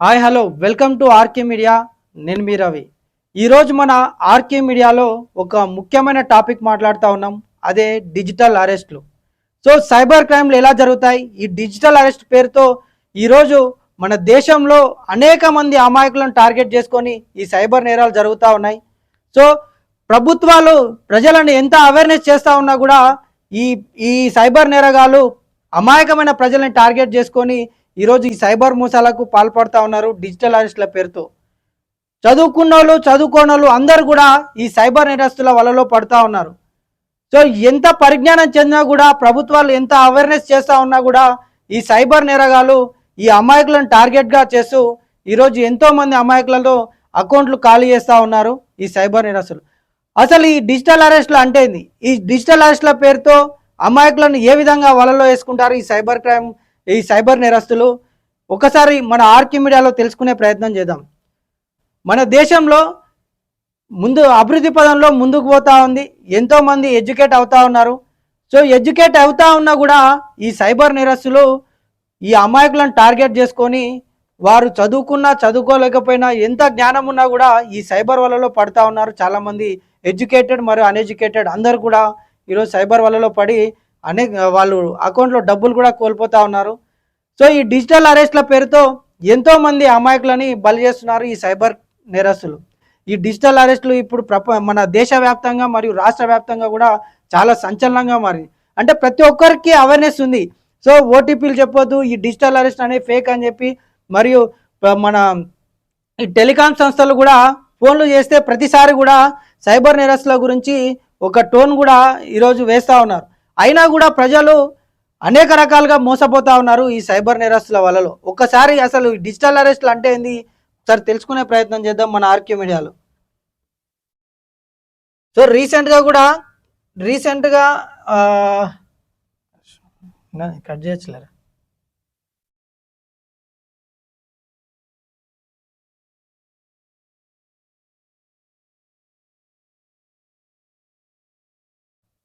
Hi hello. Welcome to RK media. నేను మీ రవి. ఈరోజు మన ఆర్కే మీడియాలో ఒక ముఖ్యమైన టాపిక్ మాట్లాడుతూ ఉన్నాం. అదే డిజిటల్ అరెస్ట్లు. సో సైబర్ క్రైమ్లు ఎలా జరుగుతాయి? ఈ డిజిటల్ అరెస్ట్ పేరుతో ఈరోజు మన దేశంలో అనేక మంది అమాయకులను టార్గెట్ చేసుకొని ఈ సైబర్ నేరాలు జరుగుతూ ఉన్నాయి. సో ప్రభుత్వాలు ప్రజలను ఎంత అవేర్నెస్ చేస్తూ ఉన్నా కూడా ఈ ఈ సైబర్ నేరగాలు అమాయకమైన ప్రజలను టార్గెట్ చేసుకొని ఈరోజు ఈ సైబర్ మోసాలకు పాల్పడుతూ ఉన్నారు డిజిటల్ అరెస్ట్ల పేరుతో. చదువుకున్న వాళ్ళు చదువుకోని వాళ్ళు అందరు కూడా ఈ సైబర్ నేరస్తుల వలలో పడుతూ ఉన్నారు. సో ఎంత పరిజ్ఞానం చెందినా కూడా ప్రభుత్వాలు ఎంత అవేర్నెస్ చేస్తూ ఉన్నా కూడా ఈ సైబర్ నేరగాలు ఈ అమాయకులను టార్గెట్గా చేస్తూ ఈరోజు ఎంతోమంది అమాయకులలో అకౌంట్లు ఖాళీ చేస్తూ ఉన్నారు ఈ సైబర్ నేరస్తులు. అసలు ఈ డిజిటల్ అరెస్ట్లు అంటే ఈ డిజిటల్ అరెస్ట్ల పేరుతో అమాయకులను ఏ విధంగా వలలో వేసుకుంటారు? ఈ సైబర్ క్రైమ్ ఈ సైబర్ నేరస్తులు ఒకసారి మన ఆర్కి మీడియాలో తెలుసుకునే ప్రయత్నం చేద్దాం. మన దేశంలో ముందు అభివృద్ధి పదంలో ముందుకు పోతూ ఉంది. ఎంతోమంది ఎడ్యుకేట్ అవుతూ ఉన్నారు. సో ఎడ్యుకేట్ అవుతా ఉన్నా కూడా ఈ సైబర్ నేరస్తులు ఈ అమాయకులను టార్గెట్ చేసుకొని వారు చదువుకున్నా చదువుకోలేకపోయినా ఎంత జ్ఞానం ఉన్నా కూడా ఈ సైబర్ వలలో పడతా ఉన్నారు. చాలామంది ఎడ్యుకేటెడ్ మరియు అన్ఎడ్యుకేటెడ్ అందరు కూడా ఈరోజు సైబర్ వలలో పడి అనేక వాళ్ళు అకౌంట్లో డబ్బులు కూడా కోల్పోతా ఉన్నారు. సో ఈ డిజిటల్ అరెస్ట్ల పేరుతో ఎంతోమంది అమాయకులని బలి చేస్తున్నారు ఈ సైబర్ నేరస్తులు. ఈ డిజిటల్ అరెస్టులు ఇప్పుడు ప్రప మన దేశవ్యాప్తంగా మరియు రాష్ట్ర వ్యాప్తంగా కూడా చాలా సంచలనంగా మారింది. అంటే ప్రతి ఒక్కరికి అవేర్నెస్ ఉంది. సో ఓటీపీలు చెప్పొద్దు ఈ డిజిటల్ అరెస్ట్ అనేది ఫేక్ అని చెప్పి మరియు మన ఈ టెలికాం సంస్థలు కూడా ఫోన్లు చేస్తే ప్రతిసారి కూడా సైబర్ నేరస్తుల గురించి ఒక టోన్ కూడా ఈరోజు వేస్తూ ఉన్నారు. అయినా కూడా ప్రజలు అనేక రకాలుగా మోసపోతా ఉన్నారు ఈ సైబర్ నేరస్తుల వలలో. ఒక్కసారి అసలు ఈ డిజిటల్ అరెస్ట్లు అంటే ఏంది? ఒకసారి తెలుసుకునే ప్రయత్నం చేద్దాం మన ఆర్కే మీడియాలో. సో రీసెంట్గా కూడా రీసెంట్గా కట్ చేయొచ్చులేరా?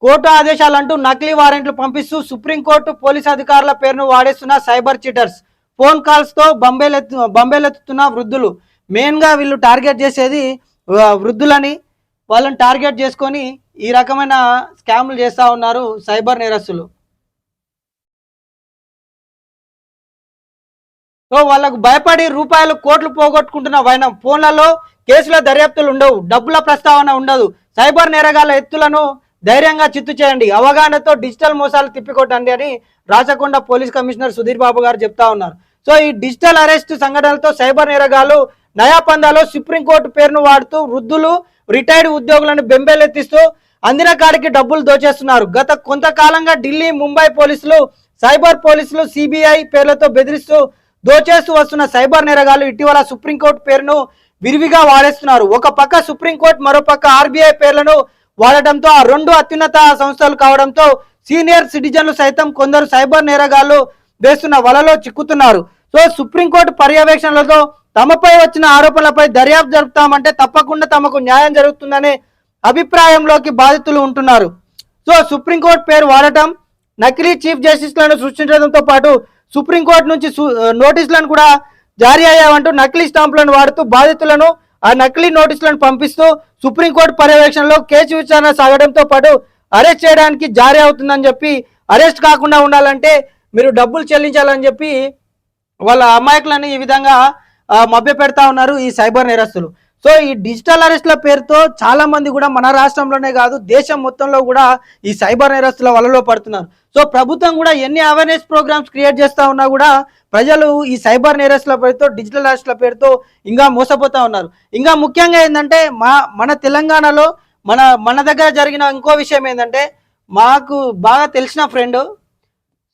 కోర్టు ఆదేశాలంటూ నకిలీ వారెంట్లు పంపిస్తూ సుప్రీంకోర్టు పోలీస్ అధికారుల పేరును వాడేస్తున్న సైబర్ చీటర్స్. ఫోన్ కాల్స్తో బంబేలెత్తు బంబేలెత్తుతున్న వృద్ధులు. మెయిన్గా వీళ్ళు టార్గెట్ చేసేది వృద్ధులని వాళ్ళని టార్గెట్ చేసుకొని ఈ రకమైన స్కామ్లు చేస్తా ఉన్నారు సైబర్ నేరస్తులు. సో వాళ్ళకు భయపడి రూపాయలు కోట్లు పోగొట్టుకుంటున్న వైనం. ఫోన్లలో కేసుల దర్యాప్తులు ఉండవు. డబ్బుల ప్రస్తావన ఉండదు. సైబర్ నేరగాల ఎత్తులను ధైర్యంగా చిత్తు చేయండి. అవగాహనతో డిజిటల్ మోసాలు తిప్పికొట్టండి అని రాచకొండ పోలీస్ కమిషనర్ సుధీర్ బాబు గారు చెప్తా ఉన్నారు. సో ఈ డిజిటల్ అరెస్ట్ సంఘటనలతో సైబర్ నేరగాలు నయాపందాలో సుప్రీంకోర్టు పేరును వాడుతూ వృద్ధులు రిటైర్డ్ ఉద్యోగులను బెంబేలెత్తిస్తూ అందిన కాడికి డబ్బులు దోచేస్తున్నారు. గత కొంతకాలంగా ఢిల్లీ ముంబై పోలీసులు సైబర్ పోలీసులు సిబిఐ పేర్లతో బెదిరిస్తూ దోచేస్తూ వస్తున్న సైబర్ నేరగాలు ఇటీవల సుప్రీంకోర్టు పేరును విరివిగా వాడేస్తున్నారు. ఒక పక్క సుప్రీంకోర్టు మరో పక్క ఆర్బీఐ పేర్లను వాడటంతో ఆ రెండు అత్యున్నత సంస్థలు కావడంతో సీనియర్ సిటిజన్లు సైతం కొందరు సైబర్ నేరగాళ్ళు వేస్తున్న వలలో చిక్కుతున్నారు. సో సుప్రీంకోర్టు పర్యవేక్షణలతో తమపై వచ్చిన ఆరోపణలపై దర్యాప్తు జరుపుతామంటే తప్పకుండా తమకు న్యాయం జరుగుతుందనే అభిప్రాయంలోకి బాధితులు ఉంటున్నారు. సో సుప్రీంకోర్టు పేరు వాడటం నకిలీ చీఫ్ జస్టిస్లను సృష్టించడంతో పాటు సుప్రీంకోర్టు నుంచి నోటీసులను కూడా జారీ అయ్యావంటూ నకిలీ స్టాంపులను వాడుతూ బాధితులను ఆ నకిలీ నోటీసులను పంపిస్తూ సుప్రీంకోర్టు పర్యవేక్షణలో కేసు విచారణ సాగడంతో పాటు అరెస్ట్ చేయడానికి జారీ అవుతుందని చెప్పి అరెస్ట్ కాకుండా ఉండాలంటే మీరు డబ్బులు చెల్లించాలని చెప్పి వాళ్ళ అమాయకులను ఈ విధంగా మభ్యపెడతా మభ్య పెడతా ఉన్నారు ఈ సైబర్ నేరస్తులు. సో ఈ డిజిటల్ అరెస్ట్ల పేరుతో చాలా మంది కూడా మన రాష్ట్రంలోనే కాదు దేశం మొత్తంలో కూడా ఈ సైబర్ నేరస్తుల వలలో పడుతున్నారు. సో ప్రభుత్వం కూడా ఎన్ని అవేర్నెస్ ప్రోగ్రామ్స్ క్రియేట్ చేస్తూ ఉన్నా కూడా ప్రజలు ఈ సైబర్ నేరస్ల పేరుతో డిజిటల్ అరెస్ట్ల పేరుతో ఇంకా మోసపోతూ ఉన్నారు. ఇంకా ముఖ్యంగా ఏంటంటే మా మన తెలంగాణలో మన మన దగ్గర జరిగిన ఇంకో విషయం ఏంటంటే మాకు బాగా తెలిసిన ఫ్రెండ్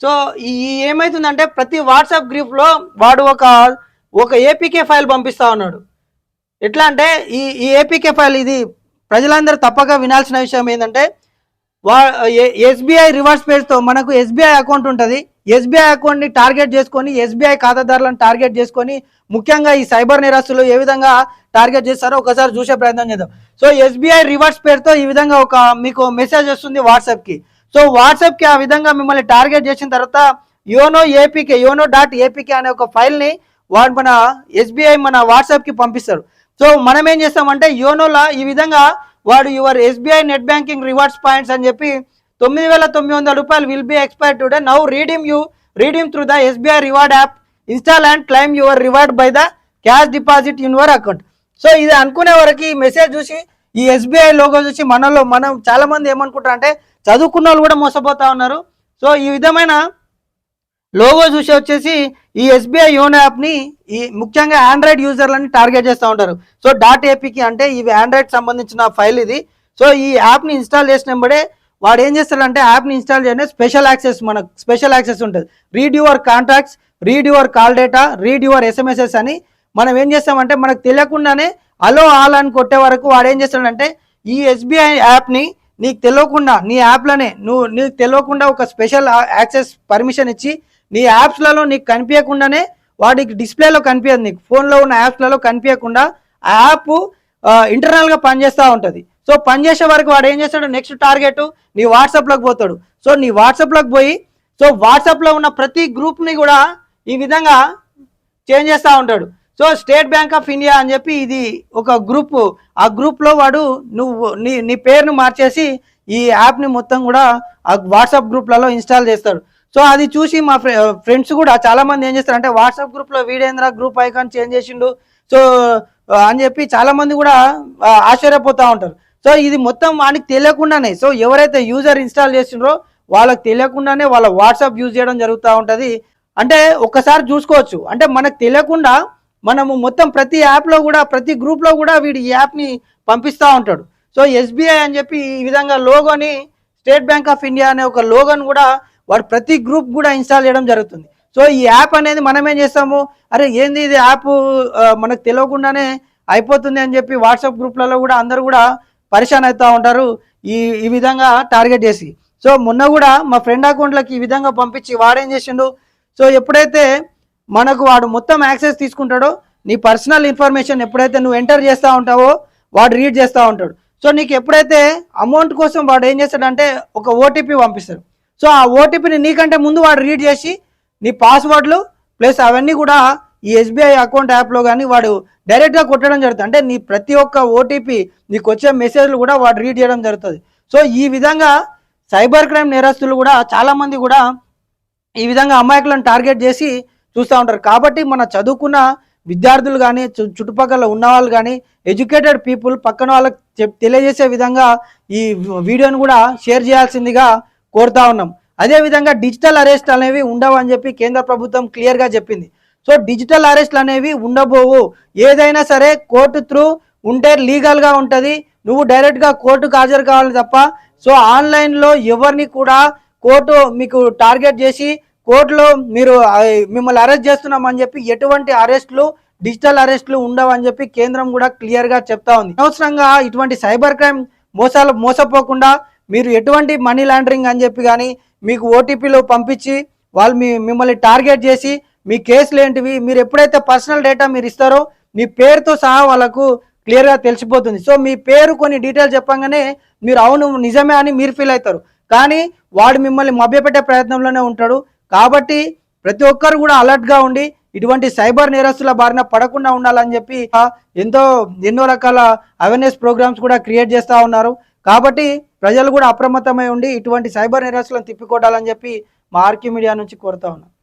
సో ఈ ఈ ఏమైతుందంటే ప్రతి వాట్సాప్ గ్రూప్లో వాడు ఒక ఒక ఏపీకే ఫైల్ పంపిస్తా ఉన్నాడు. ఎట్లా అంటే ఈ ఈ ఏపీకే ఫైల్ ఇది ప్రజలందరూ తప్పక వినాల్సిన విషయం ఏంటంటే వా ఎస్బీఐ రివర్స్ పేజ్తో మనకు ఎస్బీఐ అకౌంట్ ఉంటుంది. ఎస్బీఐ అకౌంట్ని టార్గెట్ చేసుకొని ఎస్బీఐ ఖాతాదారులను టార్గెట్ చేసుకొని ముఖ్యంగా ఈ సైబర్ నేరస్తులు ఏ విధంగా టార్గెట్ చేస్తారో ఒకసారి చూసే ప్రయత్నం చేద్దాం. సో ఎస్బీఐ రివర్స్ పేరుతో ఈ విధంగా ఒక మీకు మెసేజ్ వస్తుంది వాట్సాప్కి. సో వాట్సాప్కి ఆ విధంగా మిమ్మల్ని టార్గెట్ చేసిన తర్వాత YONO APK YONO dot APK అనే ఒక ఫైల్ని వాడు మన ఎస్బీఐ మన వాట్సాప్కి పంపిస్తాడు. సో మనం ఏం చేస్తామంటే యోనోలా ఈ విధంగా వాడు your SBI net banking rewards points అని చెప్పి తొమ్మిది వేల తొమ్మిది వందల రూపాయలు will be expire today now redeem you redeem through the SBI reward app install and claim your reward by the cash deposit in your account so ఇది అనుకునే వరకు ఈ మెసేజ్ చూసి ఈ ఎస్బీఐ లోగో చూసి మనలో మనం చాలామంది ఏమనుకుంటారు అంటే చదువుకున్న వాళ్ళు కూడా మోసపోతా ఉన్నారు. సో ఈ విధమైన లోగో చూసి వచ్చేసి ఈ ఎస్బీఐ యోనో యాప్ని ఈ ముఖ్యంగా ఆండ్రాయిడ్ యూజర్లని టార్గెట్ చేస్తూ ఉంటారు. సో డాట్ ఏపీకి అంటే ఇవి ఆండ్రాయిడ్ సంబంధించిన ఫైల్ ఇది. సో ఈ యాప్ని ఇన్స్టాల్ చేసినప్పుడే వాడు ఏం చేస్తాడంటే యాప్ని ఇన్స్టాల్ చేయడం స్పెషల్ యాక్సెస్ మనకు స్పెషల్ యాక్సెస్ ఉంటుంది. Read your contacts read your call data read your SMSs అని మనం ఏం చేస్తామంటే మనకు తెలియకుండానే అలో ఆల్ అని కొట్టే వరకు వాడు ఏం చేస్తాడంటే ఈ ఎస్బీఐ యాప్ని నీకు తెలియకుండా నీ యాప్లోనే నువ్వు నీకు తెలియకుండా ఒక స్పెషల్ యాక్సెస్ పర్మిషన్ ఇచ్చి నీ యాప్స్లలో నీకు కనిపించకుండానే వాడికి డిస్ప్లేలో కనిపించదు నీకు. ఫోన్లో ఉన్న యాప్స్లలో కనిపించకుండా ఆ యాప్ ఇంటర్నల్గా పనిచేస్తూ ఉంటుంది. సో పనిచేసే వరకు వాడు ఏం చేస్తాడు? నెక్స్ట్ టార్గెట్ నీ వాట్సాప్లోకి పోతాడు. సో నీ వాట్సాప్లోకి పోయి సో వాట్సాప్లో ఉన్న ప్రతి గ్రూప్ని కూడా ఈ విధంగా చేంజ్ చేస్తూ ఉంటాడు. So State Bank of India అని చెప్పి ఇది ఒక గ్రూప్. ఆ గ్రూప్లో వాడు నువ్వు నీ నీ పేరును మార్చేసి ఈ యాప్ని మొత్తం కూడా ఆ వాట్సాప్ గ్రూప్లలో ఇన్స్టాల్ చేస్తాడు. సో అది చూసి మా ఫ్రెండ్స్ కూడా చాలా మంది ఏం చేస్తారు అంటే వాట్సాప్ గ్రూప్లో వీడేంద్ర గ్రూప్ ఐకాన్ చేంజ్ చేసిండు. సో అని చెప్పి చాలా మంది కూడా ఆశ్చర్యపోతూ ఆశ్చర్యపోతా ఉంటారు. సో ఇది మొత్తం వానికి తెలియకుండానే సో ఎవరైతే యూజర్ ఇన్స్టాల్ చేసిండ్రో వాళ్ళకి తెలియకుండానే వాళ్ళ వాట్సాప్ యూజ్ చేయడం జరుగుతూ ఉంటుంది. అంటే ఒక్కసారి చూసుకోవచ్చు. అంటే మనకు తెలియకుండా మనము మొత్తం ప్రతి యాప్లో కూడా ప్రతి గ్రూప్లో కూడా వీడు ఈ యాప్ని పంపిస్తూ ఉంటాడు. సో ఎస్బీఐ అని చెప్పి ఈ విధంగా లోగోని స్టేట్ బ్యాంక్ ఆఫ్ ఇండియా అనే ఒక లోగోని కూడా వాడు ప్రతి గ్రూప్ కూడా ఇన్స్టాల్ చేయడం జరుగుతుంది. సో ఈ యాప్ అనేది మనం ఏం చేస్తాము? అరే ఏంది ఇది యాప్? మనకు తెలియకుండానే అయిపోతుంది అని చెప్పి వాట్సాప్ గ్రూప్లలో కూడా అందరూ కూడా పరిశాన్ అవుతూ ఉంటారు. ఈ ఈ విధంగా టార్గెట్ చేసి. సో మొన్న కూడా మా ఫ్రెండ్ అకౌంట్లకి ఈ విధంగా పంపించి వాడేం చేసిండు? సో ఎప్పుడైతే మనకు వాడు మొత్తం యాక్సెస్ తీసుకుంటాడో నీ పర్సనల్ ఇన్ఫర్మేషన్ ఎప్పుడైతే నువ్వు ఎంటర్ చేస్తూ ఉంటావో వాడు రీడ్ చేస్తూ ఉంటాడు. సో నీకు ఎప్పుడైతే అమౌంట్ కోసం వాడు ఏం చేస్తాడంటే ఒక ఓటీపీ పంపిస్తాడు. సో ఆ ఓటీపీని నీకంటే ముందు వాడు రీడ్ చేసి నీ పాస్వర్డ్లు ప్లస్ అవన్నీ కూడా ఈ ఎస్బీఐ అకౌంట్ యాప్లో కానీ వాడు డైరెక్ట్గా కొట్టడం జరుగుతుంది. అంటే నీ ప్రతి ఒక్క ఓటీపీ నీకు వచ్చే మెసేజ్లు కూడా వాడు రీడ్ చేయడం జరుగుతుంది. సో ఈ విధంగా సైబర్ క్రైమ్ నేరస్తులు కూడా చాలామంది కూడా ఈ విధంగా అమాయకులను టార్గెట్ చేసి చూస్తూ ఉంటారు. కాబట్టి మన చదువుకున్న విద్యార్థులు కానీ చుట్టుపక్కల ఉన్న వాళ్ళు కానీ ఎడ్యుకేటెడ్ పీపుల్ పక్కన వాళ్ళకి తెలియజేసే విధంగా ఈ వీడియోని కూడా షేర్ చేయాల్సిందిగా కోరుతా ఉన్నాం. అదేవిధంగా డిజిటల్ అరెస్ట్ అనేవి ఉండవు అని చెప్పి కేంద్ర ప్రభుత్వం క్లియర్గా చెప్పింది. సో డిజిటల్ అరెస్ట్లు అనేవి ఉండబోవు. ఏదైనా సరే కోర్టు త్రూ ఉంటే లీగల్గా ఉంటుంది. నువ్వు డైరెక్ట్గా కోర్టుకు హాజరు కావాలి తప్ప సో ఆన్లైన్లో ఎవరిని కూడా కోర్టు మీకు టార్గెట్ చేసి కోర్టులో మీరు మిమ్మల్ని అరెస్ట్ చేస్తున్నామని చెప్పి ఎటువంటి అరెస్టులు డిజిటల్ అరెస్టులు ఉండవు అని చెప్పి కేంద్రం కూడా క్లియర్గా చెప్తా ఉంది. అనవసరంగా ఇటువంటి సైబర్ క్రైమ్ మోసాలు మోసపోకుండా మీరు ఎటువంటి మనీ లాండరింగ్ అని చెప్పి కానీ మీకు ఓటీపీలు పంపించి వాళ్ళు మీ మిమ్మల్ని టార్గెట్ చేసి మీ కేసులు ఏంటివి మీరు ఎప్పుడైతే పర్సనల్ డేటా మీరు ఇస్తారో మీ పేరుతో సహా వాళ్ళకు క్లియర్గా తెలిసిపోతుంది. సో మీ పేరు కొన్ని డీటెయిల్స్ చెప్పంగానే మీరు అవును నిజమే అని మీరు ఫీల్ అవుతారు. కానీ వాడు మిమ్మల్ని మభ్యపెట్టే ప్రయత్నంలోనే ఉంటాడు. కాబట్టి ప్రతి ఒక్కరు కూడా అలర్ట్గా ఉండి ఇటువంటి సైబర్ నేరస్తుల బారిన పడకుండా ఉండాలని చెప్పి ఎంతో ఎన్నో రకాల అవేర్నెస్ ప్రోగ్రామ్స్ కూడా క్రియేట్ చేస్తూ ఉన్నారు. కాబట్టి ప్రజలు కూడా అప్రమత్తమై ఉండి ఇటువంటి సైబర్ నిరాశలను తిప్పికొట్టాలని చెప్పి మా ఆర్క్యూ మీడియా నుంచి కోరుతా ఉన్నాను